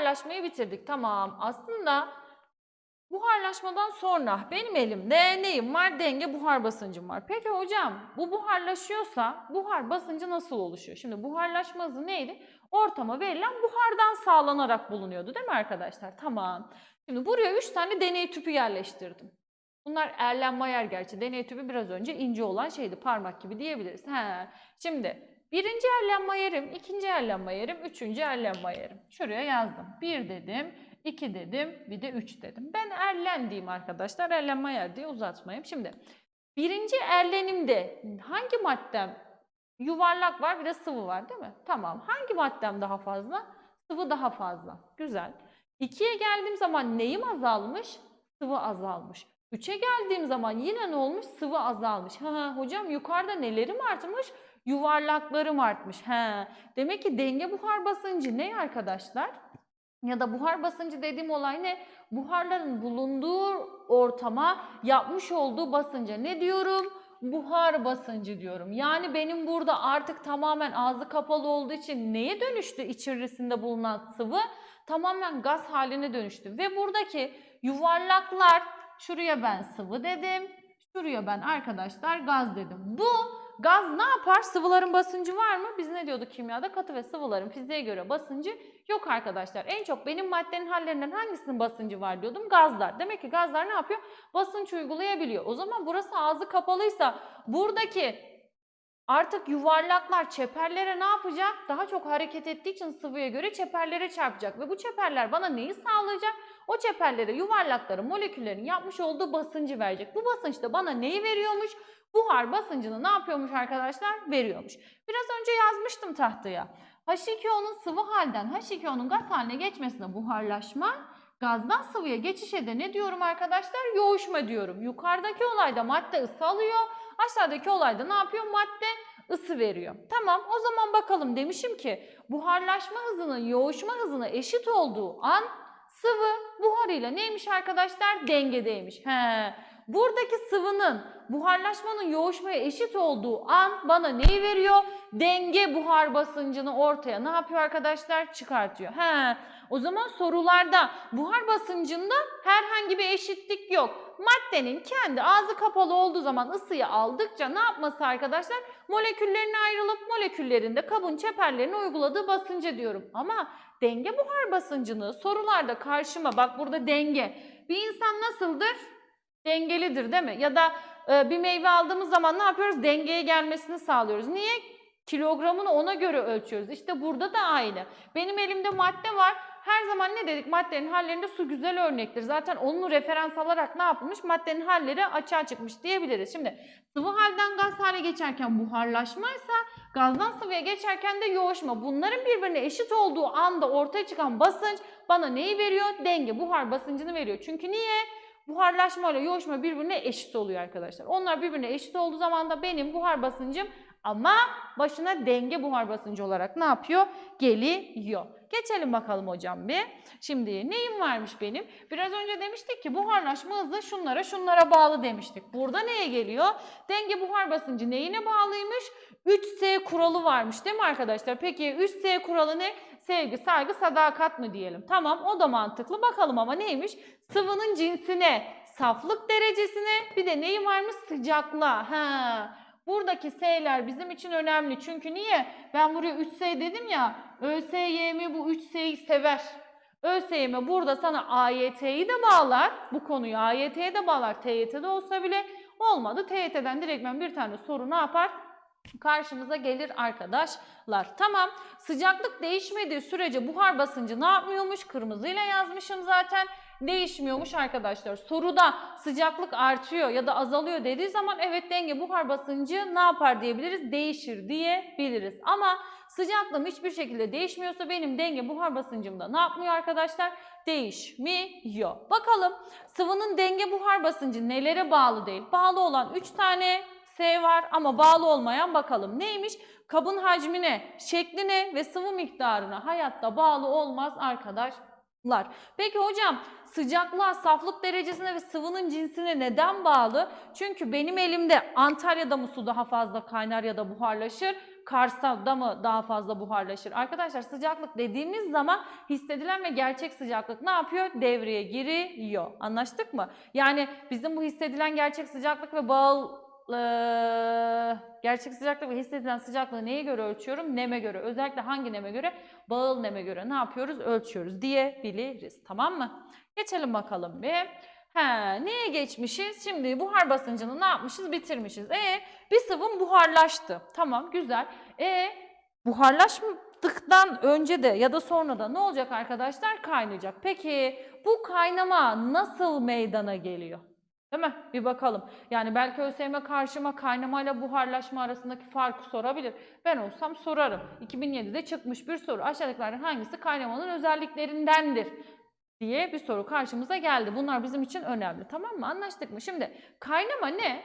Buharlaşmayı bitirdik. Tamam. Aslında buharlaşmadan sonra benim elimde neyim var? Denge buhar basıncım var. Peki hocam bu buharlaşıyorsa buhar basıncı nasıl oluşuyor? Şimdi buharlaşma hızı neydi? Ortama verilen buhardan sağlanarak bulunuyordu değil mi arkadaşlar? Tamam. Şimdi buraya 3 tane deney tüpü yerleştirdim. Bunlar Erlenmeyer gerçi. Deney tüpü biraz önce ince olan şeydi. Parmak gibi diyebiliriz. He. Şimdi birinci Erlenmeyer'im, ikinci Erlenmeyer'im, üçüncü Erlenmeyer'im. Şuraya yazdım. Bir dedim, iki dedim, bir de üç dedim. Ben Erlen diyeyim arkadaşlar. Erlenmeyer diye uzatmayayım. Şimdi birinci Erlen'imde hangi maddem yuvarlak var bir de sıvı var değil mi? Tamam. Hangi maddem daha fazla? Sıvı daha fazla. Güzel. İkiye geldiğim zaman neyim azalmış? Sıvı azalmış. 3'e geldiğim zaman yine ne olmuş? Sıvı azalmış. Ha, hocam yukarıda nelerim artmış? Yuvarlaklarım artmış. He. Demek ki denge buhar basıncı ne arkadaşlar? Ya da buhar basıncı dediğim olay ne? Buharların bulunduğu ortama yapmış olduğu basınca ne diyorum? Buhar basıncı diyorum. Yani benim burada artık tamamen ağzı kapalı olduğu için neye dönüştü içerisinde bulunan sıvı? Tamamen gaz haline dönüştü. Ve buradaki yuvarlaklar Şuraya ben sıvı dedim. Şuraya ben arkadaşlar gaz dedim. Bu gaz ne yapar? Sıvıların basıncı var mı? Biz ne diyorduk kimyada? Katı ve sıvıların fiziğe göre basıncı yok arkadaşlar. En çok benim maddenin hallerinden hangisinin basıncı var diyordum? Gazlar. Demek ki gazlar ne yapıyor? Basınç uygulayabiliyor. O zaman burası ağzı kapalıysa buradaki Artık yuvarlaklar çeperlere ne yapacak? Daha çok hareket ettiği için sıvıya göre çeperlere çarpacak. Ve bu çeperler bana neyi sağlayacak? O çeperlere yuvarlakların, moleküllerin yapmış olduğu basıncı verecek. Bu basınç da bana neyi veriyormuş? Buhar basıncını ne yapıyormuş arkadaşlar? Veriyormuş. Biraz önce yazmıştım tahtaya. H2O'nun sıvı halden H2O'nun gaz haline geçmesine buharlaşma, gazdan sıvıya geçişe de ne diyorum arkadaşlar? Yoğuşma diyorum. Yukarıdaki olayda madde ısı alıyor, aşağıdaki olayda ne yapıyor? Madde ısı veriyor. Tamam o zaman bakalım demişim ki buharlaşma hızının yoğuşma hızına eşit olduğu an sıvı buharıyla neymiş arkadaşlar? Dengedeymiş. He. Buradaki sıvının buharlaşmanın yoğuşmaya eşit olduğu an bana neyi veriyor? Denge buhar basıncını ortaya ne yapıyor arkadaşlar? Çıkartıyor. He. O zaman sorularda buhar basıncında herhangi bir eşitlik yok. Maddenin kendi ağzı kapalı olduğu zaman ısıyı aldıkça ne yapması arkadaşlar? Moleküllerine ayrılıp moleküllerinde kabın çeperlerine uyguladığı basınca diyorum. Ama denge buhar basıncını sorularda karşıma bak burada denge. Bir insan nasıldır? Dengelidir değil mi? Ya da e, bir meyve aldığımız zaman ne yapıyoruz? Dengeye gelmesini sağlıyoruz. Niye? Kilogramını ona göre ölçüyoruz. İşte burada da aynı. Benim elimde madde var. Her zaman ne dedik? Maddenin hallerinde su güzel örnektir. Zaten onu referans alarak ne yapılmış? Maddenin halleri açığa çıkmış diyebiliriz. Şimdi sıvı halden gaz hale geçerken buharlaşmaysa gazdan sıvıya geçerken de yoğuşma. Bunların birbirine eşit olduğu anda ortaya çıkan basınç bana neyi veriyor? Denge, buhar basıncını veriyor. Çünkü niye? Buharlaşma ile yoğuşma birbirine eşit oluyor arkadaşlar. Onlar birbirine eşit olduğu zaman da benim buhar basıncım ama başına denge buhar basıncı olarak ne yapıyor? Geliyor. Geçelim bakalım hocam bir. Şimdi neyim varmış benim? Biraz önce demiştik ki buharlaşma hızı şunlara şunlara bağlı demiştik. Burada neye geliyor? Denge buhar basıncı neyine bağlıymış? 3S kuralı varmış değil mi arkadaşlar? Peki 3S kuralı ne? Sevgi, saygı, sadakat mı diyelim? Tamam o da mantıklı. Bakalım ama neymiş? Sıvının cinsine, saflık derecesine bir de neyi varmış? Sıcaklığa. Ha. Buradaki S'ler bizim için önemli. Çünkü niye? Ben buraya 3S dedim ya. ÖSYM bu 3S'yi sever. ÖSYM burada sana AYT'yi de bağlar. Bu konuyu AYT'ye de bağlar. TYT'de olsa bile olmadı. TYT'den direktmen bir tane soru ne yapar? Karşımıza gelir arkadaşlar. Tamam. Sıcaklık değişmediği sürece buhar basıncı ne yapmıyormuş? Kırmızıyla yazmışım zaten değişmiyormuş arkadaşlar. Soruda sıcaklık artıyor ya da azalıyor dediği zaman evet denge buhar basıncı ne yapar diyebiliriz? Değişir diyebiliriz. Ama sıcaklığım hiçbir şekilde değişmiyorsa benim denge buhar basıncım da ne yapmıyor arkadaşlar? Değişmiyor. Bakalım sıvının denge buhar basıncı nelere bağlı değil? Bağlı olan 3 tane Var ama bağlı olmayan bakalım neymiş? Kabın hacmine, şekline ve sıvı miktarına hayatta bağlı olmaz arkadaşlar. Peki hocam sıcaklığa, saflık derecesine ve sıvının cinsine neden bağlı? Çünkü benim elimde Antalya'da mı su daha fazla kaynar ya da buharlaşır? Kars'ta mı daha fazla buharlaşır? Arkadaşlar sıcaklık dediğimiz zaman hissedilen ve gerçek sıcaklık ne yapıyor? Devreye giriyor. Anlaştık mı? Yani bizim bu hissedilen gerçek sıcaklık ve bağıl gerçek sıcaklık ve hissedilen sıcaklığı neye göre ölçüyorum? Neme göre. Özellikle hangi neme göre? Bağıl neme göre ne yapıyoruz? Ölçüyoruz diyebiliriz. Tamam mı? Geçelim bakalım bir. He, neye geçmişiz? Şimdi buhar basıncını ne yapmışız? Bitirmişiz. E bir sıvım buharlaştı. Tamam güzel. E buharlaştıktan önce de ya da sonra da ne olacak arkadaşlar? Kaynayacak. Peki bu kaynama nasıl meydana geliyor? Değil mi? Bir bakalım. Yani belki ÖSYM karşıma kaynamayla buharlaşma arasındaki farkı sorabilir. Ben olsam sorarım. 2007'de çıkmış bir soru. Aşağıdakilerden hangisi kaynamanın özelliklerindendir? diye bir soru karşımıza geldi. Bunlar bizim için önemli. Tamam mı? Anlaştık mı? Şimdi kaynama ne?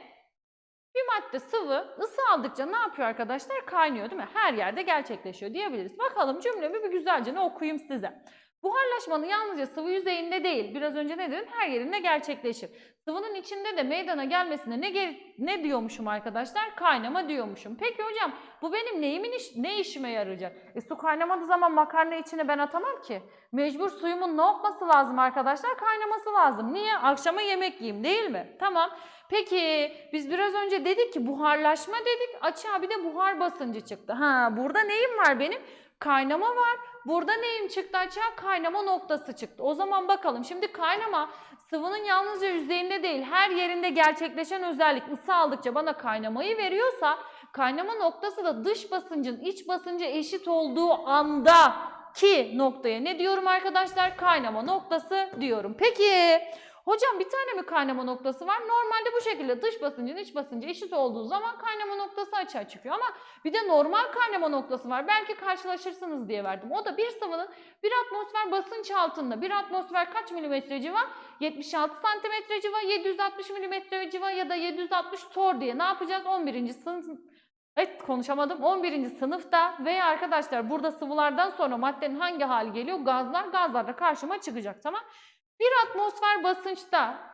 Bir madde sıvı ısı aldıkça ne yapıyor arkadaşlar? Kaynıyor değil mi? Her yerde gerçekleşiyor diyebiliriz. Bakalım cümlemi bir güzelce ne okuyayım size. Buharlaşmanın yalnızca sıvı yüzeyinde değil, biraz önce ne dedim? Her yerinde gerçekleşir. Sıvının içinde de meydana gelmesine ne ne diyormuşum arkadaşlar? Kaynama diyormuşum. Peki hocam bu benim neyimin iş, ne işime yarayacak? E su kaynamadığı zaman makarna içine ben atamam ki. Mecbur suyumun ne yapması lazım arkadaşlar? Kaynaması lazım. Niye? Akşama yemek yiyeyim değil mi? Tamam. Peki biz biraz önce dedik ki buharlaşma dedik. Açığa bir de buhar basıncı çıktı. Ha burada neyim var benim? Kaynama var. Burada neyim çıktı açığa? Kaynama noktası çıktı. O zaman bakalım. Şimdi kaynama sıvının yalnızca yüzeyinde değil her yerinde gerçekleşen özellik ısı aldıkça bana kaynamayı veriyorsa kaynama noktası da dış basıncın iç basınca eşit olduğu anda ki noktaya ne diyorum arkadaşlar? Kaynama noktası diyorum. Peki hocam bir tane mi kaynama noktası var? Normalde bu şekilde dış basıncın iç basıncı eşit olduğu zaman kaynama noktası açığa çıkıyor. Ama bir de normal kaynama noktası var. Belki karşılaşırsınız diye verdim. O da bir sıvının bir atmosfer basınç altında. Bir atmosfer kaç milimetre civa? 76 santimetre civa, 760 milimetre civa ya da 760 tor diye ne yapacağız? 11. sınıf Evet konuşamadım. 11. sınıfta veya arkadaşlar burada sıvılardan sonra maddenin hangi hali geliyor? Gazlar. Gazlar da karşıma çıkacak tamam. Bir atmosfer basınçta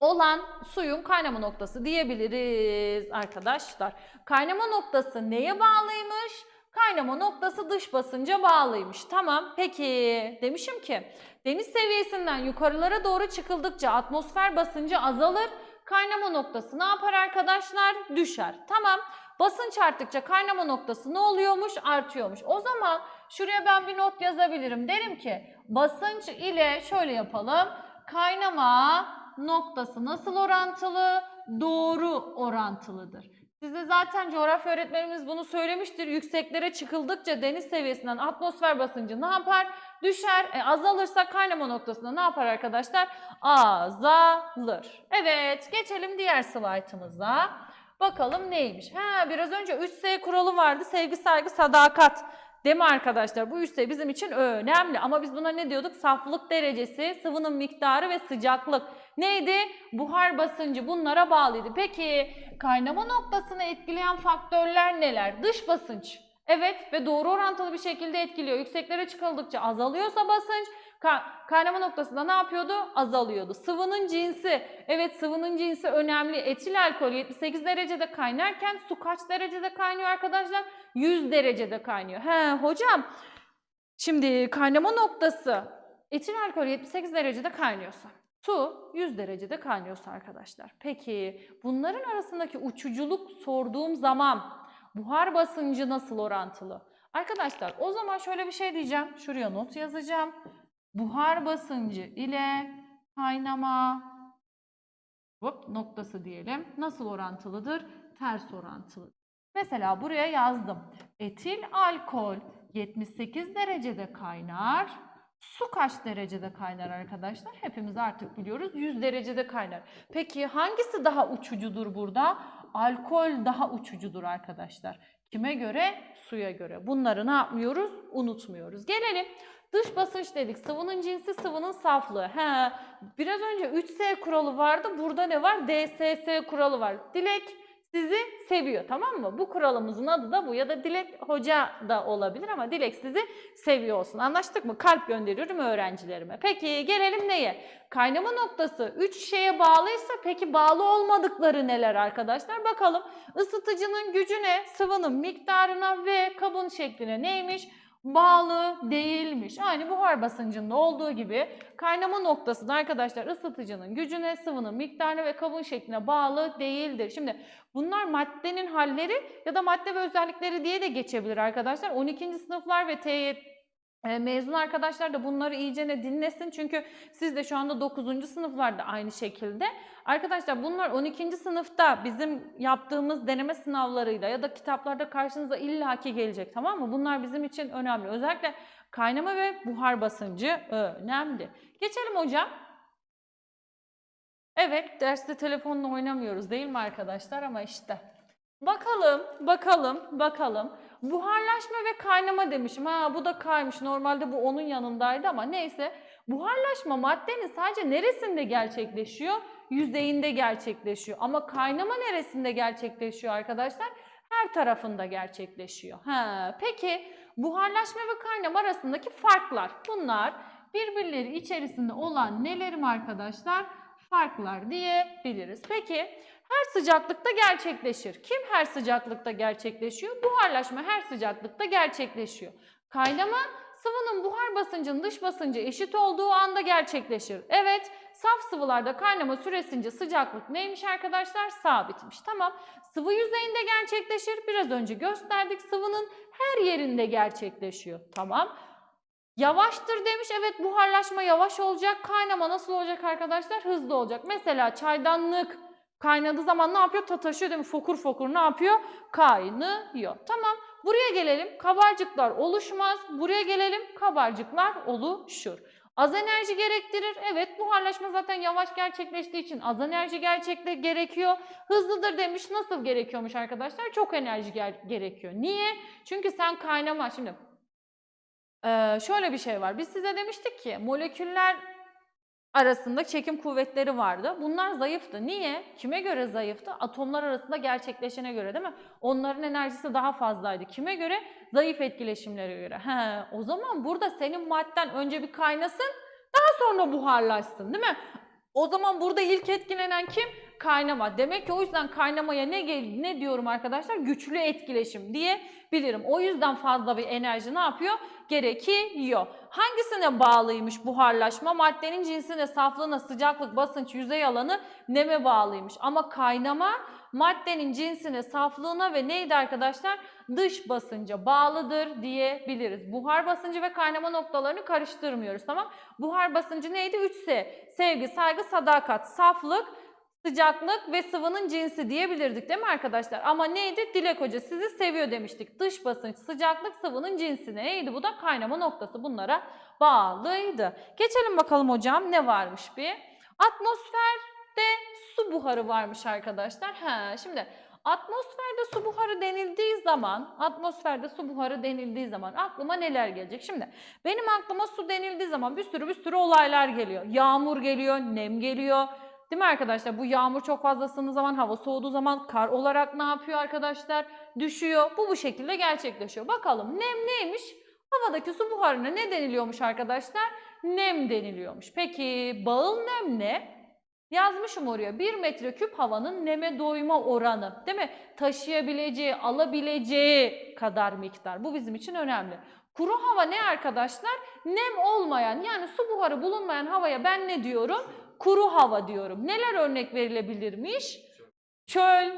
olan suyun kaynama noktası diyebiliriz arkadaşlar. Kaynama noktası neye bağlıymış? Kaynama noktası dış basınca bağlıymış. Tamam peki demişim ki deniz seviyesinden yukarılara doğru çıkıldıkça atmosfer basıncı azalır. Kaynama noktası ne yapar arkadaşlar? Düşer. Tamam. Basınç arttıkça kaynama noktası ne oluyormuş? Artıyormuş. O zaman şuraya ben bir not yazabilirim. Derim ki basınç ile şöyle yapalım. Kaynama noktası nasıl orantılı? Doğru orantılıdır. Size zaten coğrafya öğretmenimiz bunu söylemiştir. Yükseklere çıkıldıkça deniz seviyesinden atmosfer basıncı ne yapar? Düşer. E, azalırsa kaynama noktasında ne yapar arkadaşlar? Azalır. Evet, geçelim diğer slaytımıza. Bakalım neymiş? Ha, biraz önce 3S kuralı vardı. Sevgi, saygı, sadakat. Değil mi arkadaşlar? Bu 3S bizim için önemli. Ama biz buna ne diyorduk? Saflık derecesi, sıvının miktarı ve sıcaklık. Neydi? Buhar basıncı bunlara bağlıydı. Peki kaynama noktasını etkileyen faktörler neler? Dış basınç. Evet ve doğru orantılı bir şekilde etkiliyor. Yükseklere çıkıldıkça azalıyorsa basınç, ka- kaynama noktasında ne yapıyordu? Azalıyordu. Sıvının cinsi. Evet sıvının cinsi önemli. Etil alkol 78 derecede kaynarken su kaç derecede kaynıyor arkadaşlar? 100 derecede kaynıyor. He hocam şimdi kaynama noktası etil alkol 78 derecede kaynıyorsa Su 100 derecede kaynıyorsa arkadaşlar. Peki bunların arasındaki uçuculuk sorduğum zaman buhar basıncı nasıl orantılı? Arkadaşlar o zaman şöyle bir şey diyeceğim. Şuraya not yazacağım. Buhar basıncı ile kaynama hop, noktası diyelim. Nasıl orantılıdır? Ters orantılı. Mesela buraya yazdım. Etil alkol 78 derecede kaynar. Su kaç derecede kaynar arkadaşlar? Hepimiz artık biliyoruz 100 derecede kaynar. Peki hangisi daha uçucudur burada? Alkol daha uçucudur arkadaşlar. Kime göre? Suya göre. Bunları ne yapmıyoruz? Unutmuyoruz. Gelelim dış basınç dedik. Sıvının cinsi sıvının saflığı. He, biraz önce 3S kuralı vardı. Burada ne var? DSS kuralı var. Dilek sizi seviyor tamam mı? Bu kuralımızın adı da bu ya da Dilek Hoca da olabilir ama Dilek sizi seviyor olsun. Anlaştık mı? Kalp gönderiyorum öğrencilerime. Peki gelelim neye? Kaynama noktası 3 şeye bağlıysa peki bağlı olmadıkları neler arkadaşlar? Bakalım ısıtıcının gücüne, sıvının miktarına ve kabın şekline neymiş? Bağlı değilmiş. Aynı buhar basıncında olduğu gibi kaynama noktası da arkadaşlar ısıtıcının gücüne, sıvının miktarına ve kabın şekline bağlı değildir. Şimdi bunlar maddenin halleri ya da madde ve özellikleri diye de geçebilir arkadaşlar. 12. sınıflar ve mezun arkadaşlar da bunları iyicene dinlesin. Çünkü siz de şu anda 9. sınıflarda aynı şekilde. Arkadaşlar bunlar 12. sınıfta bizim yaptığımız deneme sınavlarıyla ya da kitaplarda karşınıza illaki gelecek tamam mı? Bunlar bizim için önemli. Özellikle kaynama ve buhar basıncı önemli. Geçelim hocam. Evet, derste telefonla oynamıyoruz değil mi arkadaşlar ama işte. Bakalım, bakalım, bakalım. Buharlaşma ve kaynama demişim. Ha bu da kaymış. Normalde bu onun yanındaydı ama neyse. Buharlaşma maddenin sadece neresinde gerçekleşiyor? Yüzeyinde gerçekleşiyor. Ama kaynama neresinde gerçekleşiyor arkadaşlar? Her tarafında gerçekleşiyor. Ha, peki buharlaşma ve kaynama arasındaki farklar. Bunlar birbirleri içerisinde olan nelerim arkadaşlar? Farklar diyebiliriz. Peki her sıcaklıkta gerçekleşir. Kim her sıcaklıkta gerçekleşiyor? Buharlaşma her sıcaklıkta gerçekleşiyor. Kaynama sıvının buhar basıncının dış basıncı eşit olduğu anda gerçekleşir. Evet, saf sıvılarda kaynama süresince sıcaklık neymiş arkadaşlar? Sabitmiş. Tamam. Sıvı yüzeyinde gerçekleşir. Biraz önce gösterdik. Sıvının her yerinde gerçekleşiyor. Tamam. Yavaştır demiş. Evet buharlaşma yavaş olacak. Kaynama nasıl olacak arkadaşlar? Hızlı olacak. Mesela çaydanlık kaynadığı zaman ne yapıyor? Tataşıyor değil mi? Fokur fokur ne yapıyor? Kaynıyor. Tamam. Buraya gelelim. Kabarcıklar oluşmaz. Buraya gelelim. Kabarcıklar oluşur. Az enerji gerektirir. Evet buharlaşma zaten yavaş gerçekleştiği için az enerji gerçekle gerekiyor. Hızlıdır demiş. Nasıl gerekiyormuş arkadaşlar? Çok enerji ger- gerekiyor. Niye? Çünkü sen kaynama şimdi ee, şöyle bir şey var. Biz size demiştik ki moleküller arasında çekim kuvvetleri vardı. Bunlar zayıftı. Niye? Kime göre zayıftı? Atomlar arasında gerçekleşene göre değil mi? Onların enerjisi daha fazlaydı. Kime göre? Zayıf etkileşimlere göre. He, o zaman burada senin madden önce bir kaynasın, daha sonra buharlaşsın değil mi? O zaman burada ilk etkilenen kim? Kaynama. Demek ki o yüzden kaynamaya ne ne diyorum arkadaşlar? Güçlü etkileşim diye bilirim. O yüzden fazla bir enerji ne yapıyor? Gerekiyor. Hangisine bağlıymış buharlaşma? Maddenin cinsine, saflığına, sıcaklık, basınç, yüzey alanı neme bağlıymış. Ama kaynama maddenin cinsine, saflığına ve neydi arkadaşlar? Dış basınca bağlıdır diyebiliriz. Buhar basıncı ve kaynama noktalarını karıştırmıyoruz tamam? Buhar basıncı neydi? 3S. Sevgi, saygı, sadakat, saflık, sıcaklık ve sıvının cinsi diyebilirdik değil mi arkadaşlar? Ama neydi? Dilek Hoca sizi seviyor demiştik. Dış basınç, sıcaklık, sıvının cinsi neydi? Bu da kaynama noktası bunlara bağlıydı. Geçelim bakalım hocam ne varmış bir? Atmosferde su buharı varmış arkadaşlar. He, şimdi atmosferde su buharı denildiği zaman, atmosferde su buharı denildiği zaman aklıma neler gelecek? Şimdi benim aklıma su denildiği zaman bir sürü bir sürü olaylar geliyor. Yağmur geliyor, nem geliyor. Değil mi arkadaşlar? Bu yağmur çok fazla ısındığı zaman, hava soğuduğu zaman kar olarak ne yapıyor arkadaşlar? Düşüyor. Bu bu şekilde gerçekleşiyor. Bakalım nem neymiş? Havadaki su buharına ne deniliyormuş arkadaşlar? Nem deniliyormuş. Peki bağıl nem ne? Yazmışım oraya 1 metreküp havanın neme doyma oranı değil mi? Taşıyabileceği, alabileceği kadar miktar. Bu bizim için önemli. Kuru hava ne arkadaşlar? Nem olmayan yani su buharı bulunmayan havaya ben ne diyorum? Kuru hava diyorum. Neler örnek verilebilirmiş? Çöl,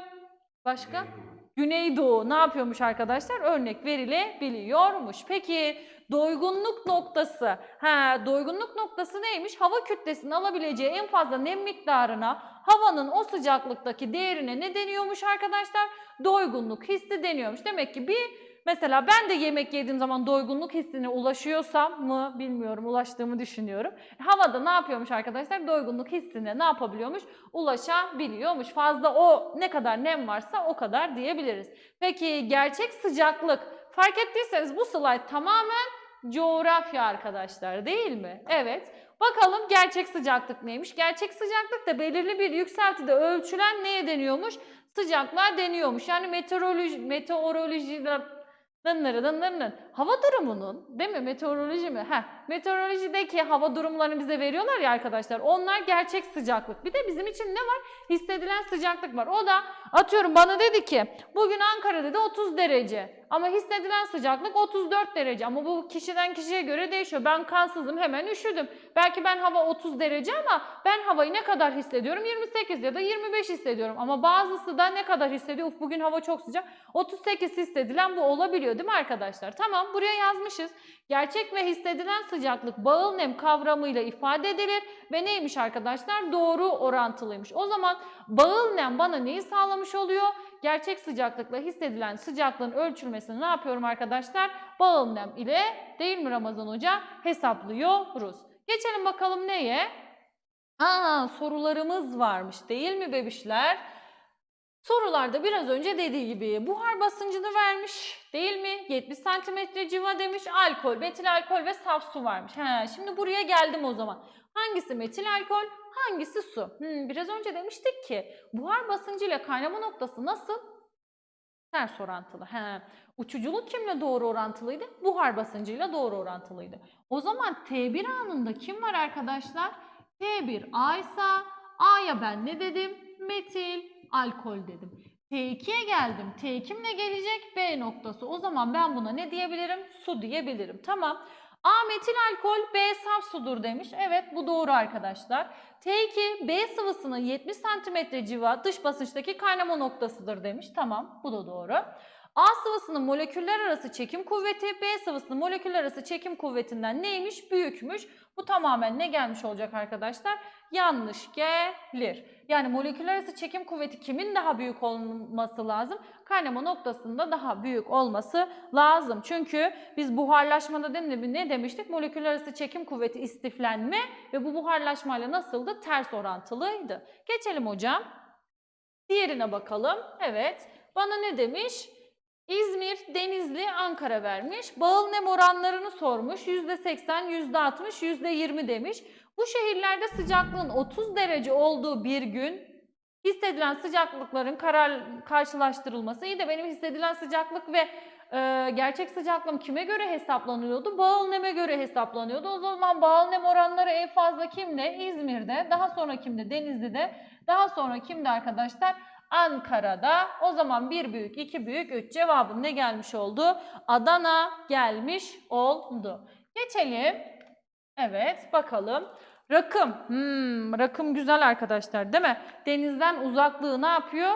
başka? Güneydoğu ne yapıyormuş arkadaşlar? Örnek verilebiliyormuş. Peki doygunluk noktası. Ha, doygunluk noktası neymiş? Hava kütlesinin alabileceği en fazla nem miktarına havanın o sıcaklıktaki değerine ne deniyormuş arkadaşlar? Doygunluk hissi deniyormuş. Demek ki bir Mesela ben de yemek yediğim zaman doygunluk hissine ulaşıyorsam mı bilmiyorum ulaştığımı düşünüyorum. Havada ne yapıyormuş arkadaşlar? Doygunluk hissine ne yapabiliyormuş? Ulaşabiliyormuş. Fazla o ne kadar nem varsa o kadar diyebiliriz. Peki gerçek sıcaklık fark ettiyseniz bu slide tamamen coğrafya arkadaşlar değil mi? Evet. Bakalım gerçek sıcaklık neymiş? Gerçek sıcaklık da belirli bir yükseltide ölçülen neye deniyormuş? sıcaklığa deniyormuş. Yani meteoroloji, meteorolojide dınları dınlarının hava durumunun değil mi meteoroloji mi? Heh, meteorolojideki hava durumlarını bize veriyorlar ya arkadaşlar onlar gerçek sıcaklık. Bir de bizim için ne var? Hissedilen sıcaklık var. O da atıyorum bana dedi ki bugün Ankara'da da 30 derece ama hissedilen sıcaklık 34 derece ama bu kişiden kişiye göre değişiyor. Ben kansızım hemen üşüdüm. Belki ben hava 30 derece ama ben havayı ne kadar hissediyorum? 28 ya da 25 hissediyorum. Ama bazısı da ne kadar hissediyor? Uf bugün hava çok sıcak. 38 hissedilen bu olabiliyor değil mi arkadaşlar? Tamam buraya yazmışız. Gerçek ve hissedilen sıcaklık bağıl nem kavramıyla ifade edilir ve neymiş arkadaşlar? Doğru orantılıymış. O zaman bağıl nem bana neyi sağlamış oluyor? Gerçek sıcaklıkla hissedilen sıcaklığın ölçülmesini ne yapıyorum arkadaşlar? Bağıl nem ile değil mi Ramazan Hoca? Hesaplıyoruz. Geçelim bakalım neye? Aa sorularımız varmış değil mi bebişler? Sorularda biraz önce dediği gibi buhar basıncını vermiş değil mi? 70 santimetre civa demiş. Alkol, metil alkol ve saf su varmış. He, şimdi buraya geldim o zaman. Hangisi metil alkol, hangisi su? Hmm, biraz önce demiştik ki buhar basıncı ile kaynama noktası nasıl? Ters orantılı. He. Uçuculuk kimle doğru orantılıydı? Buhar basıncıyla doğru orantılıydı. O zaman T1 anında kim var arkadaşlar? T1 A ise A'ya ben ne dedim? Metil alkol dedim. T2'ye geldim. T kimle gelecek? B noktası. O zaman ben buna ne diyebilirim? Su diyebilirim. Tamam. A metil alkol, B saf sudur demiş. Evet bu doğru arkadaşlar. T2 B sıvısının 70 cm civa dış basınçtaki kaynama noktasıdır demiş. Tamam bu da doğru. A sıvısının moleküller arası çekim kuvveti B sıvısının moleküller arası çekim kuvvetinden neymiş? Büyükmüş. Bu tamamen ne gelmiş olacak arkadaşlar? Yanlış gelir. Yani moleküller arası çekim kuvveti kimin daha büyük olması lazım? Kaynama noktasında daha büyük olması lazım. Çünkü biz buharlaşmada ne demiştik? Moleküller arası çekim kuvveti istiflenme ve bu buharlaşmayla nasıldı? Ters orantılıydı. Geçelim hocam. Diğerine bakalım. Evet. Bana ne demiş? İzmir, Denizli, Ankara vermiş. Bağıl nem oranlarını sormuş. %80, %60, %20 demiş. Bu şehirlerde sıcaklığın 30 derece olduğu bir gün hissedilen sıcaklıkların karar, karşılaştırılması. İyi de benim hissedilen sıcaklık ve e, gerçek sıcaklığım kime göre hesaplanıyordu? Bağıl neme göre hesaplanıyordu. O zaman bağıl nem oranları en fazla kimde? İzmir'de. Daha sonra kimde? Denizli'de. Daha sonra kimde arkadaşlar? Ankara'da. O zaman bir büyük, iki büyük, üç cevabım ne gelmiş oldu? Adana gelmiş oldu. Geçelim. Evet bakalım. Rakım. Hmm, rakım güzel arkadaşlar değil mi? Denizden uzaklığı ne yapıyor?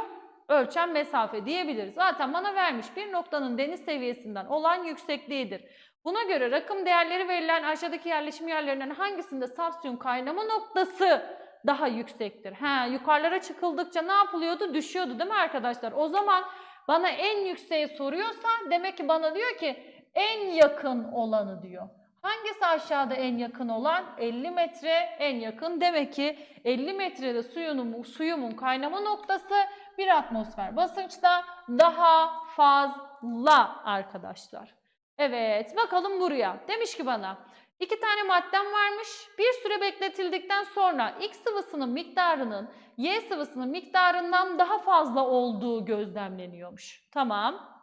Ölçen mesafe diyebiliriz. Zaten bana vermiş bir noktanın deniz seviyesinden olan yüksekliğidir. Buna göre rakım değerleri verilen aşağıdaki yerleşim yerlerinden hangisinde saf suyun kaynama noktası daha yüksektir? He, yukarılara çıkıldıkça ne yapılıyordu? Düşüyordu değil mi arkadaşlar? O zaman bana en yükseği soruyorsa demek ki bana diyor ki en yakın olanı diyor. Hangisi aşağıda en yakın olan? 50 metre en yakın. Demek ki 50 metrede suyunun, suyumun kaynama noktası bir atmosfer basınçta daha fazla arkadaşlar. Evet bakalım buraya. Demiş ki bana iki tane maddem varmış. Bir süre bekletildikten sonra X sıvısının miktarının Y sıvısının miktarından daha fazla olduğu gözlemleniyormuş. Tamam.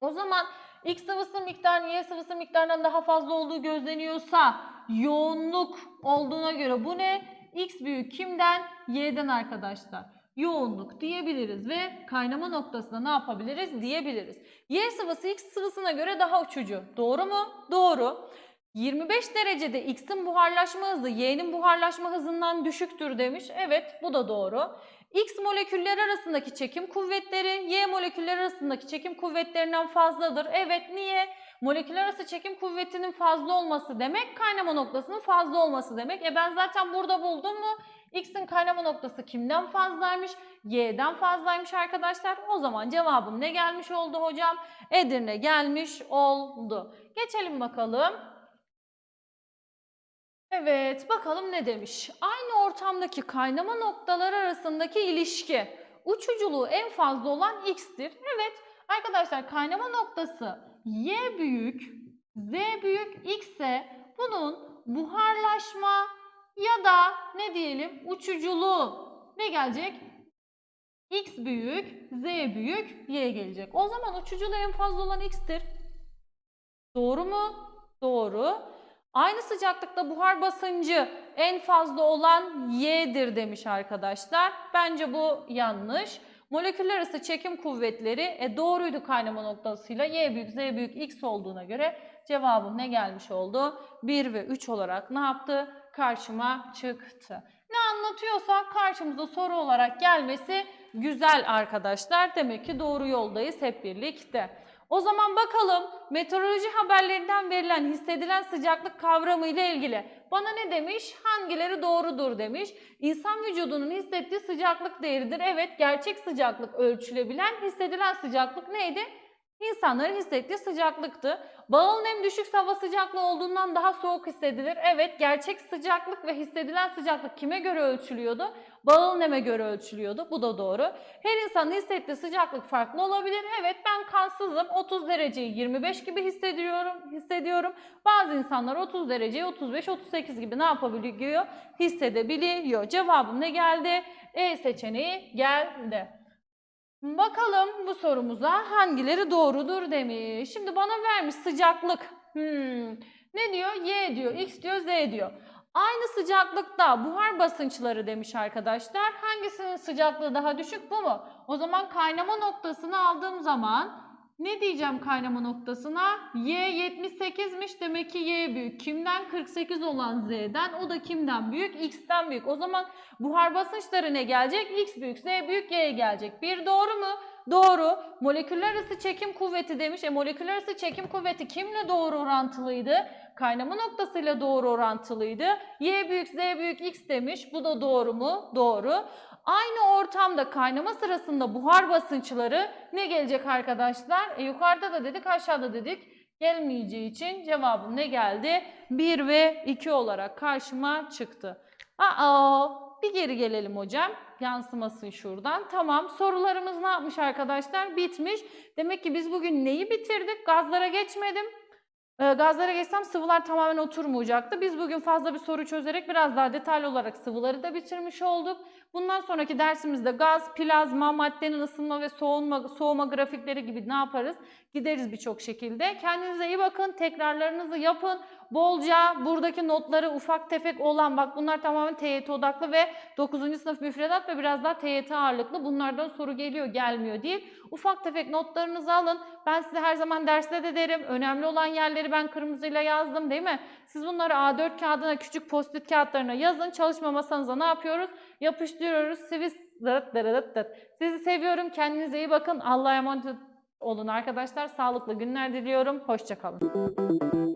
O zaman X sıvısı miktarının Y sıvısı miktarından daha fazla olduğu gözleniyorsa yoğunluk olduğuna göre bu ne? X büyük kimden? Y'den arkadaşlar. Yoğunluk diyebiliriz ve kaynama noktasında ne yapabiliriz diyebiliriz. Y sıvısı X sıvısına göre daha uçucu. Doğru mu? Doğru. 25 derecede X'in buharlaşma hızı Y'nin buharlaşma hızından düşüktür demiş. Evet bu da doğru. X moleküller arasındaki çekim kuvvetleri Y moleküller arasındaki çekim kuvvetlerinden fazladır. Evet niye? Moleküller arası çekim kuvvetinin fazla olması demek kaynama noktasının fazla olması demek. E ben zaten burada buldum mu? X'in kaynama noktası kimden fazlaymış? Y'den fazlaymış arkadaşlar. O zaman cevabım ne gelmiş oldu hocam? Edirne gelmiş oldu. Geçelim bakalım. Evet, bakalım ne demiş? Aynı ortamdaki kaynama noktaları arasındaki ilişki. Uçuculuğu en fazla olan x'tir. Evet, arkadaşlar kaynama noktası y büyük, z büyük, x ise bunun buharlaşma ya da ne diyelim uçuculuğu ne gelecek? X büyük, Z büyük, Y gelecek. O zaman uçuculuğu en fazla olan X'tir. Doğru mu? Doğru. Aynı sıcaklıkta buhar basıncı en fazla olan Y'dir demiş arkadaşlar. Bence bu yanlış. Moleküller arası çekim kuvvetleri e, doğruydu kaynama noktasıyla. Y büyük, Z büyük, X olduğuna göre cevabım ne gelmiş oldu? 1 ve 3 olarak ne yaptı? Karşıma çıktı. Ne anlatıyorsa karşımıza soru olarak gelmesi güzel arkadaşlar. Demek ki doğru yoldayız hep birlikte. O zaman bakalım meteoroloji haberlerinden verilen hissedilen sıcaklık kavramı ile ilgili bana ne demiş? Hangileri doğrudur demiş. İnsan vücudunun hissettiği sıcaklık değeridir. Evet gerçek sıcaklık ölçülebilen hissedilen sıcaklık neydi? İnsanların hissettiği sıcaklıktı. Bağıl nem düşük hava sıcaklığı olduğundan daha soğuk hissedilir. Evet gerçek sıcaklık ve hissedilen sıcaklık kime göre ölçülüyordu? Bağıl neme göre ölçülüyordu. Bu da doğru. Her insanın hissettiği sıcaklık farklı olabilir. Evet ben kansızım. 30 dereceyi 25 gibi hissediyorum. hissediyorum. Bazı insanlar 30 dereceyi 35-38 gibi ne yapabiliyor? Hissedebiliyor. Cevabım ne geldi? E seçeneği geldi. Bakalım bu sorumuza hangileri doğrudur demiş. Şimdi bana vermiş sıcaklık. Hmm. Ne diyor? Y diyor, X diyor, Z diyor. Aynı sıcaklıkta buhar basınçları demiş arkadaşlar. Hangisinin sıcaklığı daha düşük bu mu? O zaman kaynama noktasını aldığım zaman ne diyeceğim kaynama noktasına? Y 78'miş demek ki Y büyük. Kimden? 48 olan Z'den. O da kimden büyük? X'ten büyük. O zaman buhar basınçları ne gelecek? X büyük, Z büyük, Y gelecek. Bir doğru mu? Doğru. Moleküller arası çekim kuvveti demiş. E moleküller arası çekim kuvveti kimle doğru orantılıydı? Kaynama noktasıyla doğru orantılıydı. Y büyük, Z büyük, X demiş. Bu da doğru mu? Doğru. Aynı ortamda kaynama sırasında buhar basınçları ne gelecek arkadaşlar? E yukarıda da dedik, aşağıda dedik. Gelmeyeceği için cevabım ne geldi? 1 ve 2 olarak karşıma çıktı. Aa, bir geri gelelim hocam. Yansımasın şuradan. Tamam sorularımız ne yapmış arkadaşlar? Bitmiş. Demek ki biz bugün neyi bitirdik? Gazlara geçmedim. Ee, Gazlara geçsem sıvılar tamamen oturmayacaktı. Biz bugün fazla bir soru çözerek biraz daha detaylı olarak sıvıları da bitirmiş olduk. Bundan sonraki dersimizde gaz, plazma, maddenin ısınma ve soğuma, soğuma grafikleri gibi ne yaparız? Gideriz birçok şekilde. Kendinize iyi bakın, tekrarlarınızı yapın. Bolca buradaki notları ufak tefek olan, bak bunlar tamamen TYT odaklı ve 9. sınıf müfredat ve biraz daha TYT ağırlıklı. Bunlardan soru geliyor, gelmiyor değil. Ufak tefek notlarınızı alın. Ben size her zaman derste de derim. Önemli olan yerleri ben kırmızıyla yazdım değil mi? Siz bunları A4 kağıdına, küçük post-it kağıtlarına yazın. Çalışma masanıza ne yapıyoruz? Yapıştırıyoruz. Sizi, Sizi seviyorum. Kendinize iyi bakın. Allah'a emanet olun arkadaşlar. Sağlıklı günler diliyorum. Hoşçakalın.